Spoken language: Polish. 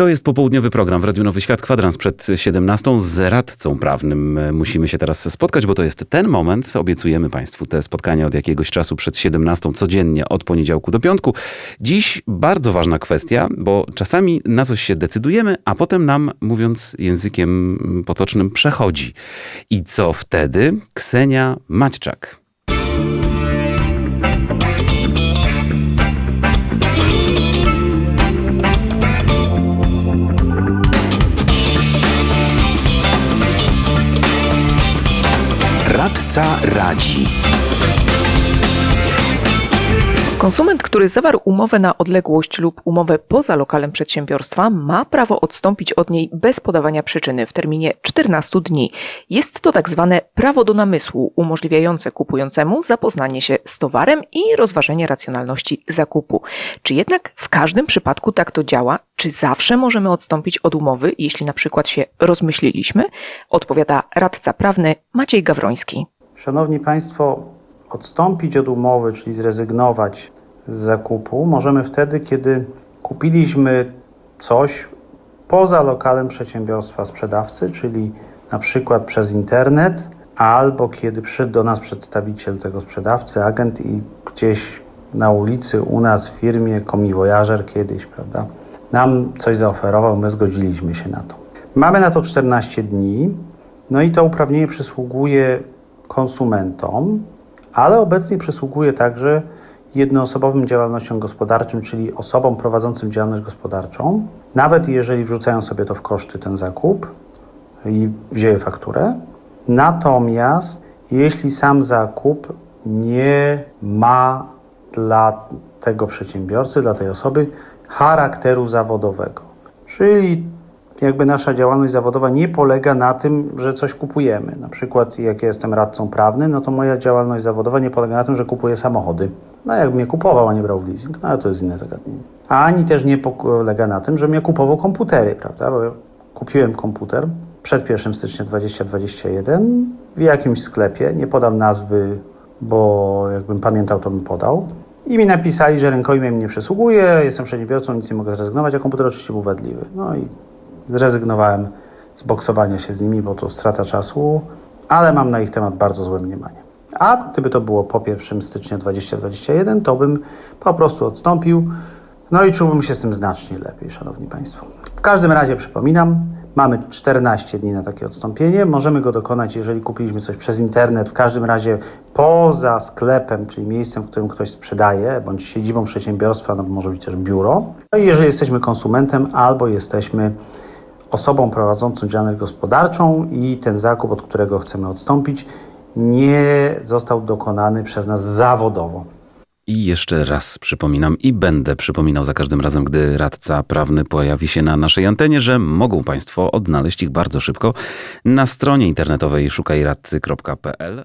To jest popołudniowy program w Radiu Nowy Świat, kwadrans przed 17. Z radcą prawnym musimy się teraz spotkać, bo to jest ten moment. Obiecujemy Państwu te spotkania od jakiegoś czasu przed 17, codziennie od poniedziałku do piątku. Dziś bardzo ważna kwestia, bo czasami na coś się decydujemy, a potem nam, mówiąc językiem potocznym, przechodzi. I co wtedy? Ksenia Maćczak. Radzi. Konsument, który zawarł umowę na odległość lub umowę poza lokalem przedsiębiorstwa, ma prawo odstąpić od niej bez podawania przyczyny w terminie 14 dni. Jest to tak zwane prawo do namysłu, umożliwiające kupującemu zapoznanie się z towarem i rozważenie racjonalności zakupu. Czy jednak w każdym przypadku tak to działa? Czy zawsze możemy odstąpić od umowy, jeśli na przykład się rozmyśliliśmy? Odpowiada radca prawny Maciej Gawroński. Szanowni Państwo, odstąpić od umowy, czyli zrezygnować z zakupu, możemy wtedy, kiedy kupiliśmy coś poza lokalem przedsiębiorstwa sprzedawcy, czyli na przykład przez internet, albo kiedy przyszedł do nas przedstawiciel tego sprzedawcy, agent i gdzieś na ulicy u nas w firmie, komiwojażer kiedyś, prawda, nam coś zaoferował, my zgodziliśmy się na to. Mamy na to 14 dni, no i to uprawnienie przysługuje konsumentom, ale obecnie przysługuje także jednoosobowym działalnościom gospodarczym, czyli osobom prowadzącym działalność gospodarczą, nawet jeżeli wrzucają sobie to w koszty ten zakup i wzięły fakturę. Natomiast jeśli sam zakup nie ma dla tego przedsiębiorcy, dla tej osoby charakteru zawodowego, czyli jakby nasza działalność zawodowa nie polega na tym, że coś kupujemy. Na przykład jak ja jestem radcą prawnym, no to moja działalność zawodowa nie polega na tym, że kupuję samochody. No jakbym je kupował, a nie brał w leasing, no ale to jest inne zagadnienie. A ani też nie polega na tym, żebym ja kupował komputery, prawda? Bo ja kupiłem komputer przed 1 stycznia 2021 w jakimś sklepie, nie podam nazwy, bo jakbym pamiętał, to bym podał. I mi napisali, że rękojmiem nie przysługuje, jestem przedsiębiorcą, nic nie mogę zrezygnować, a komputer oczywiście był wadliwy. No i zrezygnowałem z boksowania się z nimi, bo to strata czasu, ale mam na ich temat bardzo złe mniemanie. A gdyby to było po 1 stycznia 2021, to bym po prostu odstąpił, no i czułbym się z tym znacznie lepiej, Szanowni Państwo. W każdym razie przypominam, mamy 14 dni na takie odstąpienie. Możemy go dokonać, jeżeli kupiliśmy coś przez internet, w każdym razie poza sklepem, czyli miejscem, w którym ktoś sprzedaje, bądź siedzibą przedsiębiorstwa, no może być też biuro. No i jeżeli jesteśmy konsumentem albo jesteśmy osobą prowadzącą działalność gospodarczą i ten zakup, od którego chcemy odstąpić, nie został dokonany przez nas zawodowo. I jeszcze raz przypominam i będę przypominał za każdym razem, gdy radca prawny pojawi się na naszej antenie, że mogą Państwo odnaleźć ich bardzo szybko na stronie internetowej szukajradcy.pl